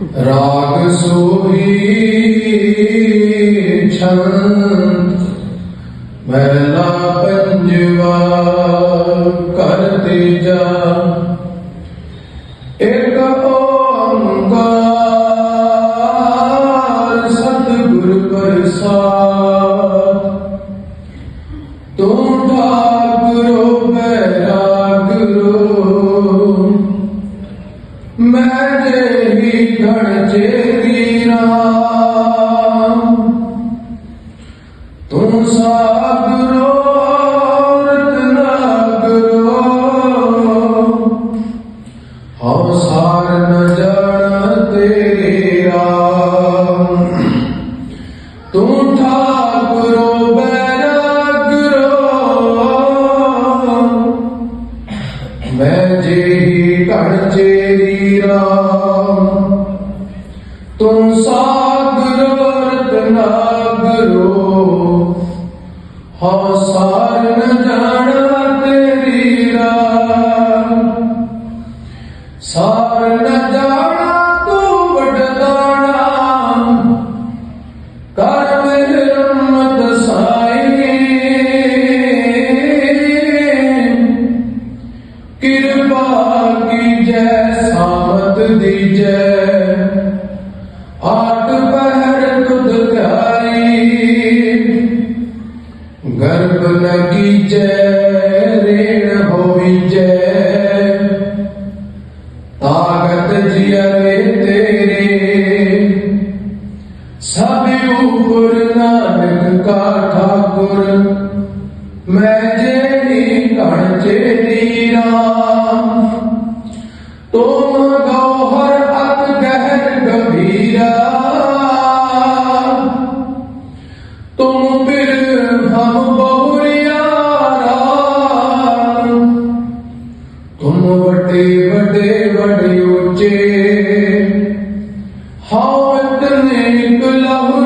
ਰਾਗ ਸੋਹੀ ਛੰਦ ਮਹਿਲਾ ਪੰਜਵਾ ਕਰ ਤੀਜਾ ਇੱਕ ਓੰਕਾਰ ਸਤਿਗੁਰ ਪ੍ਰਸਾਦ ਤੂੰ ਘੜ ਚੇਰੀ ਰਾਮ। ਤੂੰ ਸਾਗਰੋ ਸਾਰ ਨ ਜਾਣ ਤੇਰੀ ਤੂੰ ਠਾਕੁਰੋ, ਬੈਰਾਗਰੋ। ਮੈਂ ਜੀ ਘੜ ਚੇਰੀ ਰਾਮ। ਹਉ ਸਾਰ ਨ ਜਾਣਾ ਨਾਨਕ ਕਾ ਠਾਕੁਰ, ਮੈਂ ਜਿਹੜੀ ਘਣ ਚੇਰੀ ਰਾਮ। ਤੁਮ ਗੌਹਰ ਅਤ ਗਹਿਰ ਗੰਭੀਰਾ। ਤੁਮ ਬਿਰ ਹਮ ਬਹੁਰੀਆ ਰਾਮ। ਤੁਮ ਵੱਡੇ ਵੱਡੇ ਵੱਡੇ ਉੱਚੇ, ਹਉ ਇਤਨੇ ਕੁਲਹੁਰੀਆਰਾ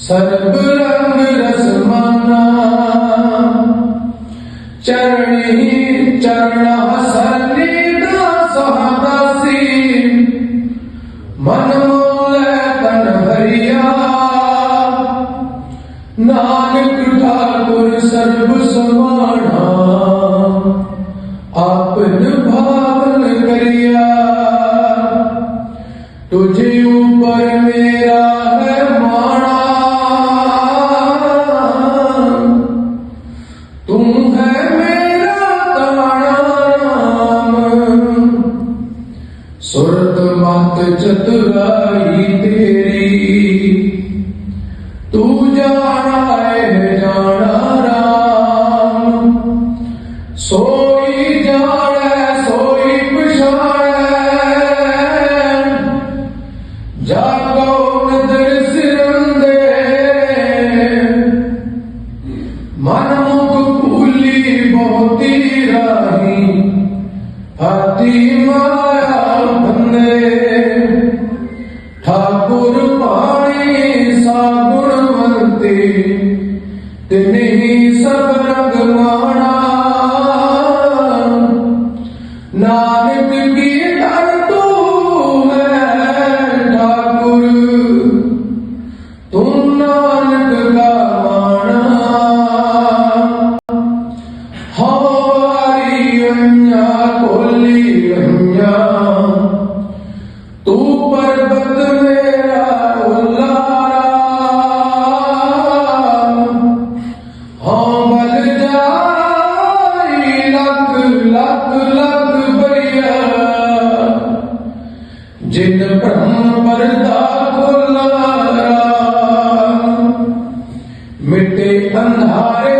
ਸਰਬ ਰੰਗ ਰਸਮਾਨਾ ਚਰਣੀ ਚਰਣਾ ਸਰਨੀ ਦਾ ਸਹਦਾਸੀ ਮਨ ਸਰਬ ਸਮਾਣਾ। ਆਪਨ ਭਾਵਨ ਕਰਿਆ। ਤੁਝੇ ਉਪਰ ਮੇਰਾ ਹੈ ਮਾਣਾ। ਤੂੰ ਹੈ ਮੇਰਾ ਤਾਣਾ ਸੁਰਤ ਮਤ ਚਤੁਰਾਈ ਸਾਗੁਣਵੰਤੀ ਤਿਨਹੀ ਸਭ ਰੰਗ ਮਾਣਾ ਬ੍ਰਹਮ ਭ੍ਰਮ ਪਰਦਾ ਖੁਲਾਰਾ ਮਿਟੇ ਅੰਧਾਰੇ